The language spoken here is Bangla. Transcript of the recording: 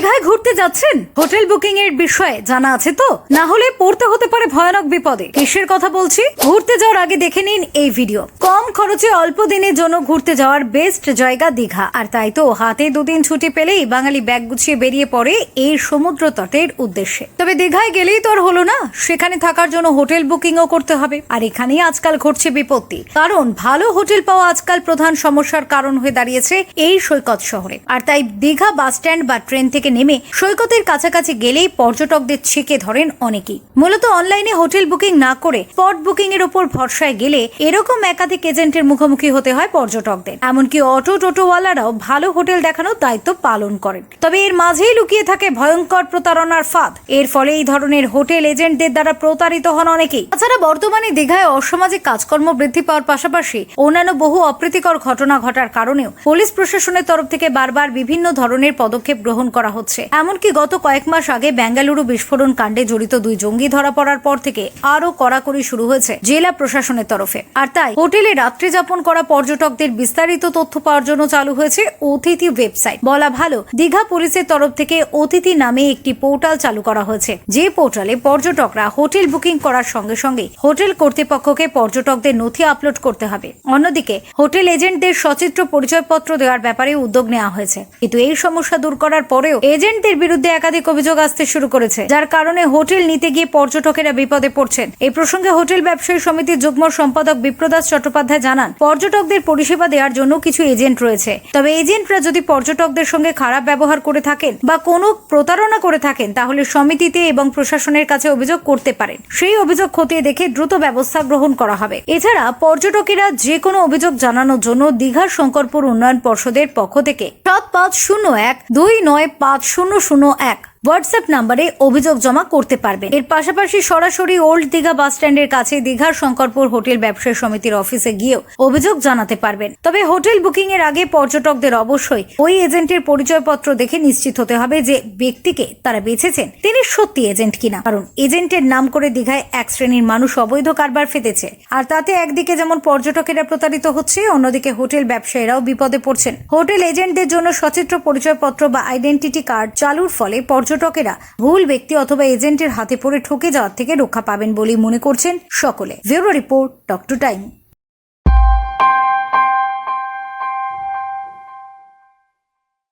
দীঘায় ঘুরতে যাচ্ছেন? হোটেল বুকিং এর বিষয়ে জানা আছে তো? না হলে পড়তে হতে পারে ভয়ানক বিপদে। কিসের কথা বলছি? ঘুরতে যাওয়ার আগে দেখে নিন এই ভিডিও। কম খরচে অল্প দিনের জন্য ঘুরতে যাওয়ার বেস্ট জায়গা দীঘা। আর তাই তো হাতে দুদিন ছুটি পেলেই বাঙালি ব্যাগ গুছিয়ে বেরিয়ে পড়ে এই সমুদ্র তটের উদ্দেশ্যে। তবে দীঘায় গেলেই তো আর হলো না। সেখানে থাকার জন্য হোটেল বুকিংও করতে হবে। আর এখানেই আজকাল ঘটছে বিপত্তি। কারণ ভালো হোটেল পাওয়া আজকাল প্রধান সমস্যার কারণ হয়ে দাঁড়িয়েছে এই সৈকত শহরে। আর তাই দীঘা বাস স্ট্যান্ড বা ট্রেন থেকে নেমে সৈকতের কাছাকাছি গেলেই পর্যটকদের ছেকে ধরেন অনেকেই। মূলত অনলাইনে হোটেল বুকিং না করে স্পট বুকিং এর উপর ভরসায় গেলে এরকম একাধিক এজেন্টের মুখোমুখি হতে হয় পর্যটকদের। এমনকি অটো টোটোওয়ালারাও ভালো হোটেল দেখানোর দায়িত্ব পালন করেন। তবে এর মাঝেই লুকিয়ে থাকে ভয়ঙ্কর প্রতারণার ফাঁদ। এর ফলে এই ধরনের হোটেল এজেন্টদের দ্বারা প্রতারিত হন অনেকেই। তাছাড়া বর্তমানে দীঘায় অসামাজিক কাজকর্ম বৃদ্ধি পাওয়ার পাশাপাশি অন্যান্য বহু অপ্রীতিকর ঘটনা ঘটার কারণেও পুলিশ প্রশাসনের তরফ থেকে বারবার বিভিন্ন ধরনের পদক্ষেপ গ্রহণ করা হচ্ছে। এমনকি গত কয়েক মাস আগে বেঙ্গালুরু বিস্ফোরণ কাণ্ডে জড়িত দুই জঙ্গি ধরা পড়ার পর থেকে আরও কড়াকড়ি শুরু হয়েছে জেলা প্রশাসনের তরফে। আর তাই হোটেলে রাত্রি যাপন করা পর্যটকদের বিস্তারিত তথ্য পাওয়ার জন্য চালু হয়েছে অতিথি ওয়েবসাইট। বলা ভালো, দীঘা পুলিশের তরফ থেকে অতিথি নামে একটি পোর্টাল চালু করা হয়েছে। যে পোর্টালে পর্যটকরা হোটেল বুকিং করার সঙ্গে সঙ্গে হোটেল কর্তৃপক্ষকে পর্যটকদের নথি আপলোড করতে হবে। অন্যদিকে, হোটেল এজেন্টদের সচিত্র পরিচয়পত্র দেওয়ার ব্যাপারে উদ্যোগ নেওয়া হয়েছে। কিন্তু এই সমস্যা দূর করার পরেও এজেন্টদের বিরুদ্ধে একাধিক অভিযোগ আসতে শুরু করেছে, যার কারণে হোটেল নিতে গিয়ে পর্যটকেরা বিপদে পড়ছেন। এই প্রসঙ্গে হোটেল ব্যবসায়ী সমিতির যুগ্ম সম্পাদক বিপ্রদাস চট্টোপাধ্যায় জানান, পর্যটকদের পরিষেবা দেওয়ার জন্য কিছু এজেন্ট রয়েছে। তবে এজেন্টরা যদি পর্যটকদের সঙ্গে খারাপ ব্যবহার করে থাকেন বা কোনো প্রতারণা করে থাকেন, তাহলে সমিতিতে এবং প্রশাসনের কাছে অভিযোগ করতে পারেন। সেই অভিযোগ খতিয়ে দেখে দ্রুত ব্যবস্থা গ্রহণ করা হবে। এছাড়া পর্যটকেরা যে কোনো অভিযোগ জানানোর জন্য দীঘার শঙ্করপুর উন্নয়ন পর্ষদের পক্ষ থেকে সাত পাঁচ শূন্য এক দুই নয় পাঁচ শূন্য শূন্য এক হোয়াটসঅ্যাপ নাম্বারে অভিযোগ জমা করতে পারবেন। এর পাশাপাশি সরাসরি ওল্ড দীঘা বাস স্ট্যান্ডের কাছে দীঘার শঙ্করপুর হোটেল ব্যবসায়ী সমিতির অফিসে গিয়েও অভিযোগ জানাতে পারবেন। তবে হোটেল বুকিং এর আগে পর্যটকদের অবশ্যই ওই এজেন্টের পরিচয়পত্র দেখে নিশ্চিত হতে হবে যে ব্যক্তিকে তারা বেছেছেন। তিনি সত্যি এজেন্ট কিনা? কারণ এজেন্টের নাম করে দীঘায় এক শ্রেণির মানুষ অবৈধ কারবার ফেতেছে আর তাতে একদিকে যেমন পর্যটকেরা প্রতারিত হচ্ছে, অন্যদিকে হোটেল ব্যবসায়ীরাও বিপদে পড়ছেন। হোটেল এজেন্টদের জন্য সচিত্র পরিচয়পত্র বা আইডেন্টিটি কার্ড চালুর ফলে পর্যটকেরা ভুল ব্যক্তি অথবা এজেন্টের হাতে পড়ে ঠকে যাওয়ার থেকে রক্ষা পাবেন বলেই মনে করছেন সকলে। Bureau report talk to time.